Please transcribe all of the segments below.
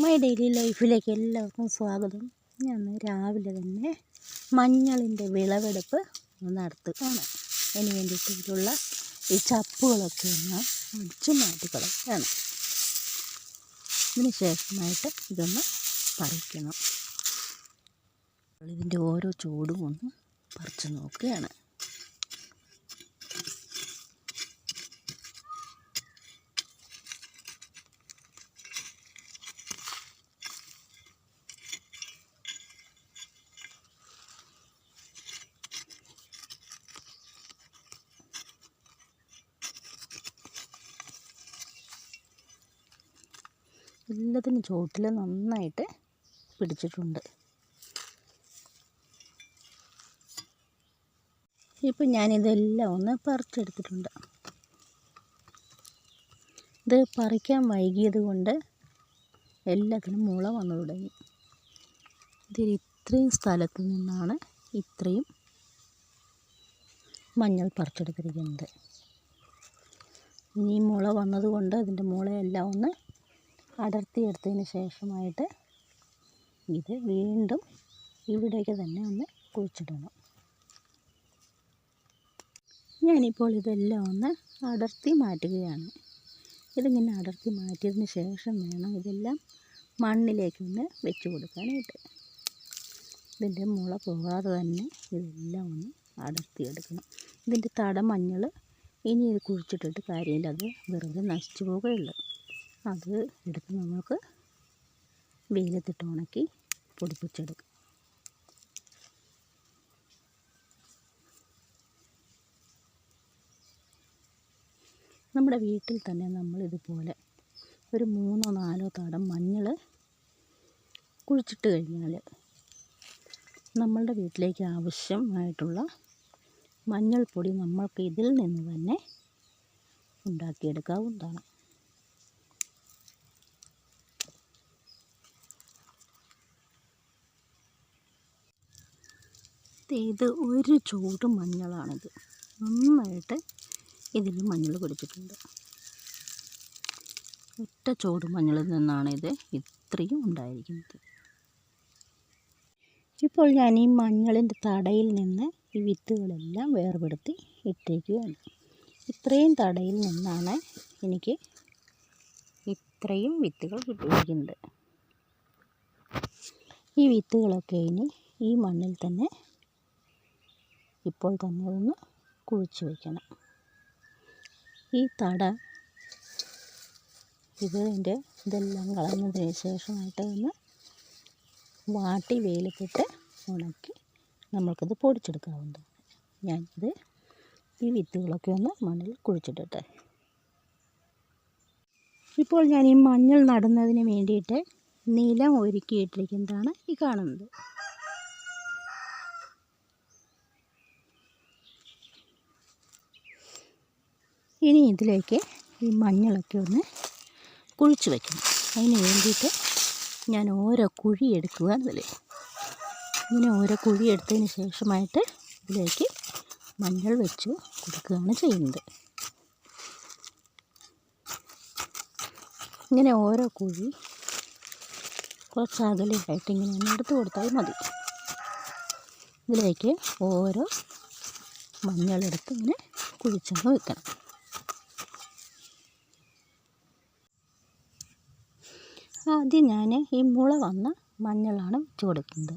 My daily ലൈഫിലേക്ക് എല്ലാവർക്കും സ്വാഗതം. ഞാൻ രാവിലെ തന്നെ മഞ്ഞളിന്റെ വിളവെടുപ്പ് നടത്തുകയാണ്. അതിന് വേണ്ടിയിട്ടുള്ള ഈ ചപ്പുകളൊക്കെ ഒന്ന് അടിച്ചു മാറ്റിക്കളയാണ് ഇതിന് ശേഷമായിട്ട് ഇതൊന്ന് പറിക്കണം. ഇതിന്റെ ഓരോ ചൂടും ഒന്ന് പറിച്ചു നോക്കുകയാണ്. എല്ലാത്തിനും ചുവട്ടിൽ നന്നായിട്ട് പിടിച്ചിട്ടുണ്ട്. ഇപ്പം ഞാനിതെല്ലാം ഒന്ന് പറിച്ചെടുത്തിട്ടുണ്ട്. ഇത് പറിക്കാൻ വൈകിയത് കൊണ്ട് എല്ലാത്തിനും മുള വന്നു തുടങ്ങി. ഇതിൽ ഇത്രയും സ്ഥലത്ത് നിന്നാണ് ഇത്രയും മഞ്ഞൾ പറിച്ചെടുത്തിരിക്കുന്നത്. ഇനി മുള വന്നതുകൊണ്ട് അതിന്റെ മുളയെല്ലാം ഒന്ന് അടർത്തിയെടുത്തതിന് ശേഷമായിട്ട് ഇത് വീണ്ടും ഇവിടേക്ക് തന്നെ ഒന്ന് കുഴിച്ചിടണം. ഞാനിപ്പോൾ ഇതെല്ലാം ഒന്ന് അടർത്തി മാറ്റുകയാണ്. ഇതിങ്ങനെ അടർത്തി മാറ്റിയതിന് ശേഷം വേണം ഇതെല്ലാം മണ്ണിലേക്ക് ഒന്ന് വെച്ച് കൊടുക്കാനായിട്ട്. ഇതിന്റെ മുള പോകാതെ തന്നെ ഇതെല്ലാം ഒന്ന് അടർത്തിയെടുക്കണം. ഇതിന്റെ തടമഞ്ഞൾ ഇനി ഇത് കുഴിച്ചിട്ടിട്ട് കാര്യമില്ല. അത് വെറുതെ നശിച്ചു പോകുകയുള്ളൂ അത് എടുത്ത് നമുക്ക് വെയിലത്തിട്ട് ഉണക്കി പൊടിപ്പിച്ചെടുക്കാം. നമ്മുടെ വീട്ടിൽ തന്നെ നമ്മൾ ഇതുപോലെ ഒരു മൂന്നോ നാലോ തടം മഞ്ഞൾ കുഴിച്ചിട്ട് കഴിഞ്ഞാൽ നമ്മളുടെ വീട്ടിലേക്ക് ആവശ്യമായിട്ടുള്ള മഞ്ഞൾപ്പൊടി നമ്മൾക്ക് ഇതിൽ നിന്ന് തന്നെ ഉണ്ടാക്കിയെടുക്കാവുന്നതാണ്. ഇത് ഒരു ചൂട് മഞ്ഞളാണിത്. നന്നായിട്ട് ഇതിൽ മഞ്ഞൾ പിടിച്ചിട്ടുണ്ട് ഒറ്റ ചൂട് മഞ്ഞളിൽ നിന്നാണ് ഇത് ഇത്രയും ഉണ്ടായിരിക്കുന്നത്. ഇപ്പോൾ ഞാൻ ഈ മഞ്ഞളിന്റെ തടയിൽ നിന്ന് ഈ വിത്തുകളെല്ലാം വേർപെടുത്തി ഇട്ടേക്കുകയാണ്. ഇത്രയും തടയിൽ നിന്നാണ് എനിക്ക് ഇത്രയും വിത്തുകൾ കിട്ടിയിരിക്കുന്നത്. ഈ വിത്തുകളൊക്കെ ഇനി ഈ മണ്ണിൽ തന്നെ ഇപ്പോൾ തന്നെ അതൊന്ന് കുഴിച്ച് വയ്ക്കണം. ഈ തട ഇതിന്റെ ഇതെല്ലാം കളഞ്ഞതിന് ശേഷമായിട്ട് ഒന്ന് വാട്ടി വെയിലത്തിട്ട് ഉണക്കി നമ്മൾക്കത് പൊടിച്ചെടുക്കാവുന്നതാണ് ഞാനിത് ഈ വിത്തുകളൊക്കെ ഒന്ന് മണ്ണിൽ കുഴിച്ചിട്ടിട്ടെ. ഇപ്പോൾ ഞാൻ ഈ മഞ്ഞൾ നടുന്നതിന് വേണ്ടിയിട്ട് നിലം ഒരുക്കിയിട്ടിരിക്കുന്നതാണ് ഈ കാണുന്നത്. ഇനി ഇതിലേക്ക് ഈ മഞ്ഞളൊക്കെ ഒന്ന് കുഴിച്ച് വയ്ക്കണം അതിന് വേണ്ടിയിട്ട് ഞാൻ ഓരോ കുഴി എടുക്കുക അതിൽ ഇങ്ങനെ ഓരോ കുഴി എടുത്തതിന് ശേഷമായിട്ട് ഇതിലേക്ക് മഞ്ഞൾ വെച്ച് കൊടുക്കുകയാണ് ചെയ്യുന്നത്. ഇങ്ങനെ ഓരോ കുഴി കുറച്ച് അകലെയായിട്ട് ഇങ്ങനെ ഒന്ന് എടുത്ത് കൊടുത്താൽ മതി. ഇതിലേക്ക് ഓരോ മഞ്ഞളെടുത്ത് ഇങ്ങനെ കുഴിച്ചങ്ങ് വെക്കണം. ആദ്യം ഞാൻ ഈ മുള വന്ന മഞ്ഞളാണ് വെച്ച്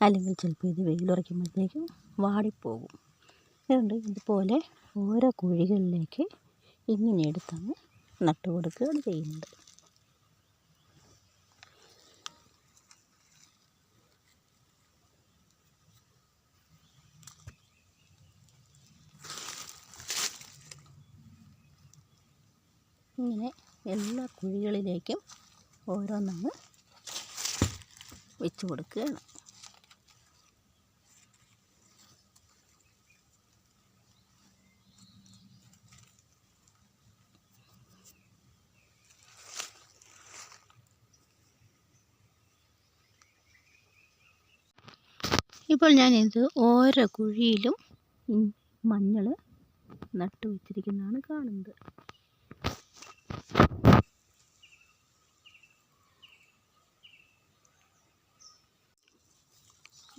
അല്ലെങ്കിൽ ചിലപ്പോൾ ഇത് വെയിലുറയ്ക്കുമ്പോഴത്തേക്കും വാടിപ്പോകും. അതുകൊണ്ട് ഇതുപോലെ ഓരോ കുഴികളിലേക്ക് ഇങ്ങനെ എടുത്താണ് നട്ടു കൊടുക്കുകയാണ് ചെയ്യുന്നത്. ഇങ്ങനെ എല്ലാ കുഴികളിലേക്കും ഓരോന്നങ്ങ് വെച്ച് കൊടുക്കുകയാണ്. ഇപ്പോൾ ഞാനിത് ഓരോ കുഴിയിലും മഞ്ഞൾ നട്ടു വെച്ചിരിക്കുന്നതാണ് കാണുന്നത്.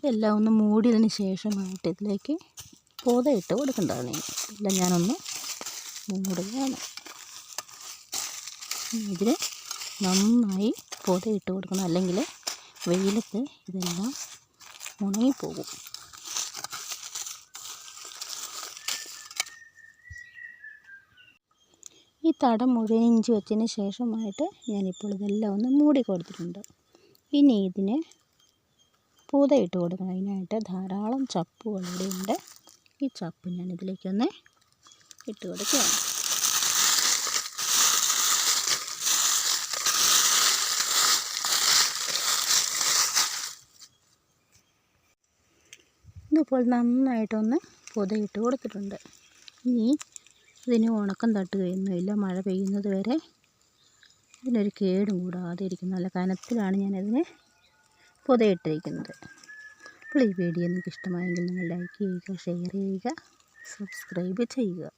ഇതെല്ലാം ഒന്ന് മൂടിയതിന് ശേഷമായിട്ട് ഇതിലേക്ക് പൊതയിട്ട് കൊടുക്കേണ്ടതാണ്. എല്ലാം ഞാനൊന്ന് മൂടുകയാണ്. ഇതിൽ നന്നായി പൊതയിട്ട് കൊടുക്കണം. അല്ലെങ്കിൽ വെയിലത്ത് ഇതെല്ലാം ഉണങ്ങിപ്പോകും. ഈ തടം മുഴുവൻ വെച്ചതിന് ശേഷമായിട്ട് ഞാനിപ്പോൾ ഇതെല്ലാം ഒന്ന് മൂടി കൊടുത്തിട്ടുണ്ട്. ഇനി ഇതിന് പൂതയിട്ട് കൊടുക്കണം. അതിനായിട്ട് ധാരാളം ചപ്പുകൾ ഇവിടെ ഉണ്ട്. ഈ ചപ്പ് ഞാൻ ഇതിലേക്കൊന്ന് ഇട്ട് കൊടുക്കുകയാണ്. ഇതിപ്പോൾ നന്നായിട്ടൊന്ന് പുതയിട്ട് കൊടുത്തിട്ടുണ്ട്. ഇനി ഇതിന് ഉണക്കം തട്ടുകയൊന്നുമില്ല മഴ പെയ്യുന്നത് വരെ ഇതിനൊരു കേടും കൂടാതെ ഇരിക്കും നല്ല കനത്തിലാണ് ഞാനതിനെ പുതയിട്ടിരിക്കുന്നത്. അപ്പോൾ ഈ വീഡിയോ നിങ്ങൾക്ക് ഇഷ്ടമായെങ്കിൽ നിങ്ങൾ ലൈക്ക് ചെയ്യുക ഷെയർ ചെയ്യുക സബ്സ്ക്രൈബ് ചെയ്യുക.